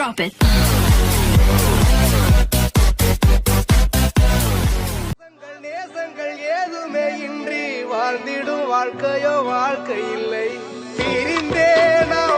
Drop it. நேசங்கள், ஏதுமே இன்றி வாழ்ந்திடும் வாழ்க்கையோ வாழ்க்கை இல்லை பிரிந்தே நான்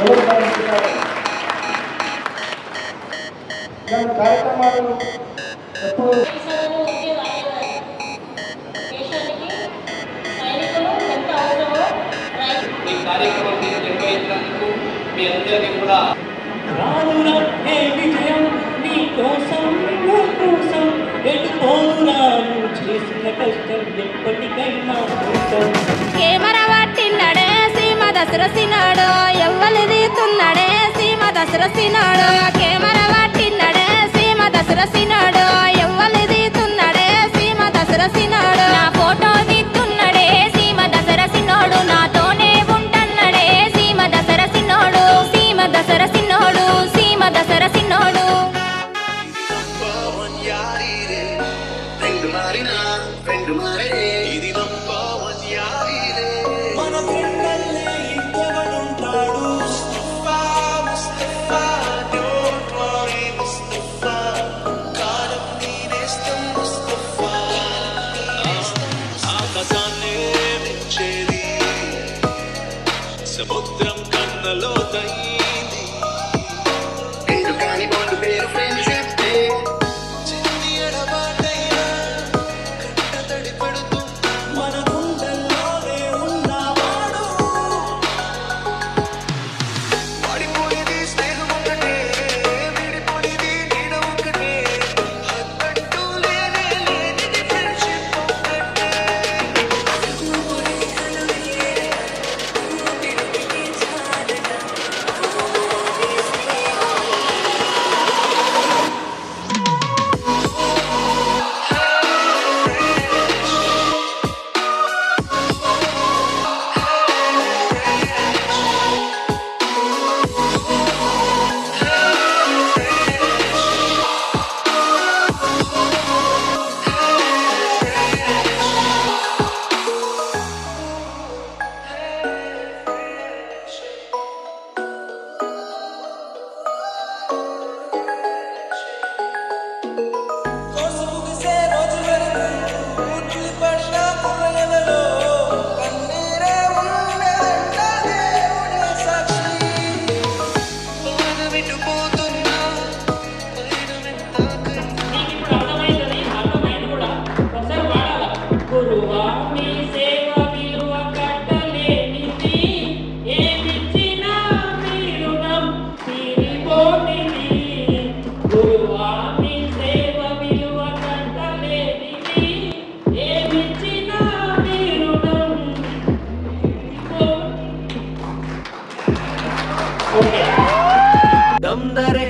ఎవరు భరించుతారు ఇలాంటి కార్యక్రమాలు ఎప్పుడు మీ అందరికీ కూడా రానురా విజయం నీ కోసం నా కోసం ఎటు పోనురా నువ్వు చేసిన కష్టం ఎప్పటికైనా కెమెరా సీమ దసరసినాడు దసరసినాడు కేమర పట్టినడే సీమ దసరసినాడు దమ్దరే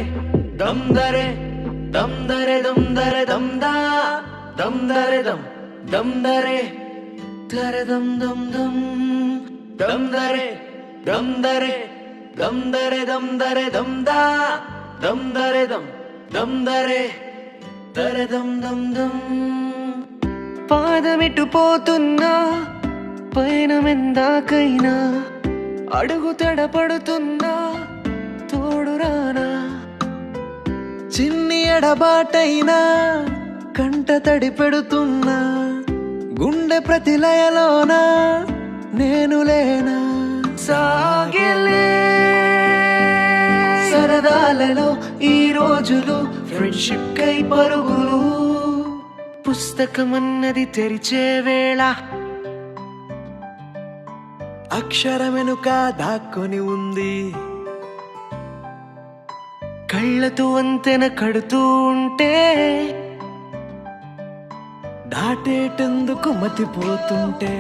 దమ్దరే దమ్దరే దమ్దరే దమ్దా దమ్దరే దమ్ దమ్దరే దరే దమ్ దమ్ దమ్ దమ్దరే దమ్దరే దమ్దరే దమ్దరే దమ్దా దమ్దరే దమ్ దమ్దరే దరే దమ్ దమ్ దమ్ పాదమిటు పోతున్నా పయనమెందాకైనా అడుగు తడపడుతున్నా దూరానా చిన్ని ఎడబాటైనా కంట తడి పెడుతున్నా. గుండె ప్రతిలయలోనా నేను లేనా? సాగిలే సరదాలలో ఈ రోజులు ఫ్రెండ్షిప్ కై పరుగులు. పుస్తకాలు పుస్తకమన్నది తెరిచే వేళ. అక్షరమెనుక దాక్కొని ఉంది. కళ్ళతో వంతెన కడుతూ ఉంటే దాటేటందుకు మతిపోతుంటే?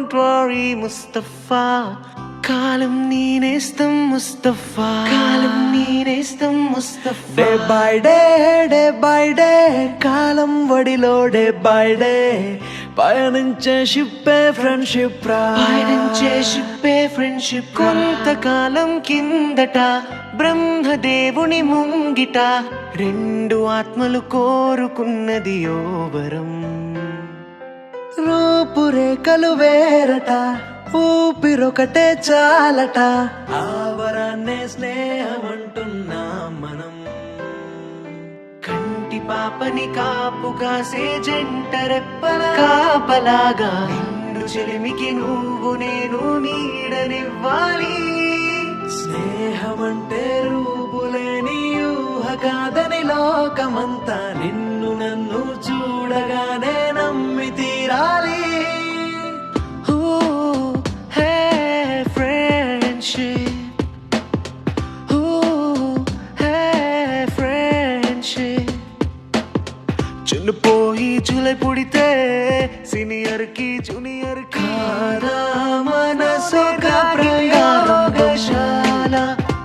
డోంట్ వరీ ముస్తఫా కాలం నేనేస్తం ముస్తఫా. కాలం నేనేస్తం Mustafa. Day by day day by day. కాలం వడిలో డే బై డే. పయనించే షిప్పే ఫ్రెండ్షిప్ రా. పయనించే షిప్పే ఫ్రెండ్షిప్ కొంతకాలం కిందట బ్రహ్మదేవుని ముంగిట. రెండు ఆత్మలు కోరుకున్నది ఓ వరం రూపురేఖలు వేరట ఊపిరొకటే చాలట. ఆవరాన్నే స్నేహం అంటున్నా మనం. కంటి పాపని కాపు కాసే జంట రెప్పల కాపలాగా. నిండు చెలిమికి నువ్వు నేను నీడనివ్వాలి. స్నేహమంటే రూపులేని ఊహ కాదని లోకమంతా నిన్ను నన్ను సీనియర్కి జూనియర్కి.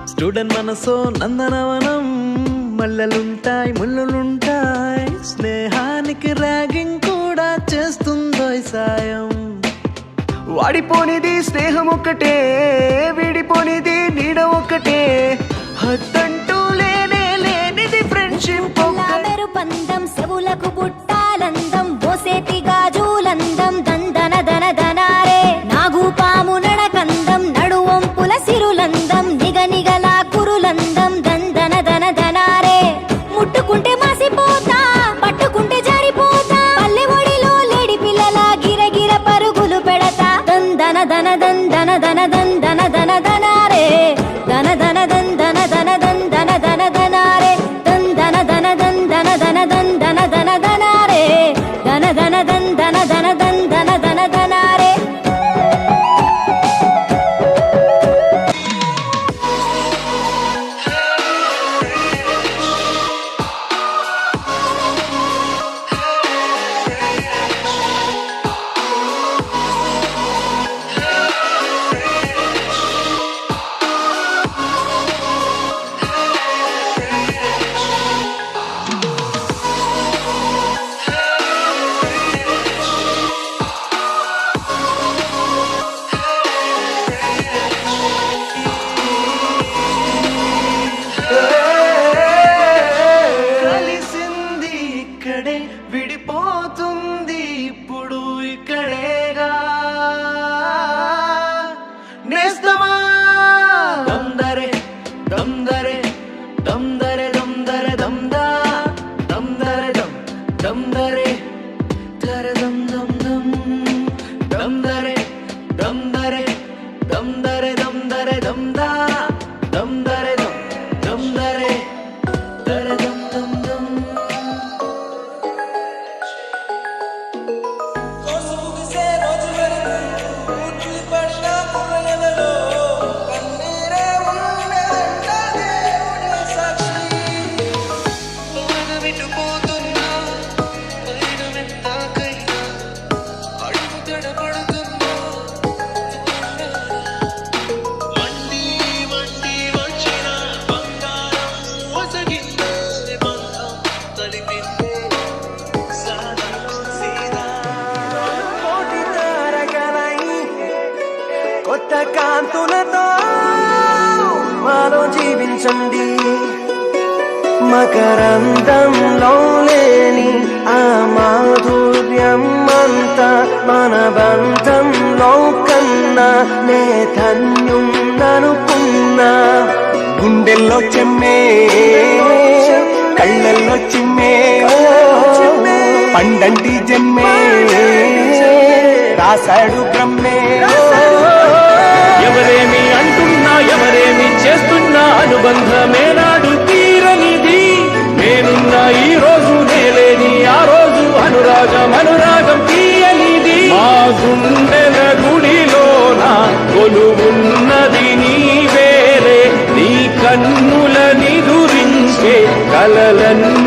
స్టూడెంట్ మనసో నందనవనం. మల్లలుంటాయి ముళ్ళులుంటాయి. స్నేహానికి ర్యాగింగ్ కూడా చేస్తుందో సాయం. వాడిపోనిది స్నేహం ఒక్కటే విడిపోనిది నీడ ఒక్కటే. హద్దంటూ விடுப்போ జీవించండి మకరందంలో లేని ఆ మాధుర్యం అంతా మన బంధంలో కన్నా నే ధన్యున్ననుకున్నా గుండెల్లో చెమ్మే కళ్ళల్లో చిమ్మే పండంటి జన్మే రాశాడు బ్రహ్మే. ఎవరేమి ఎవరేమి చేస్తున్నా అనుబంధమే నాడు తీరనిది. నేనున్న ఈ రోజు నేలేని ఆ రోజు అనురాగం అనురాగం తీయనిది. మా గుండెల గుడిలోన కొలువున్నది నీ వేరే నీ కన్నుల నిదురించే కలలన్నీ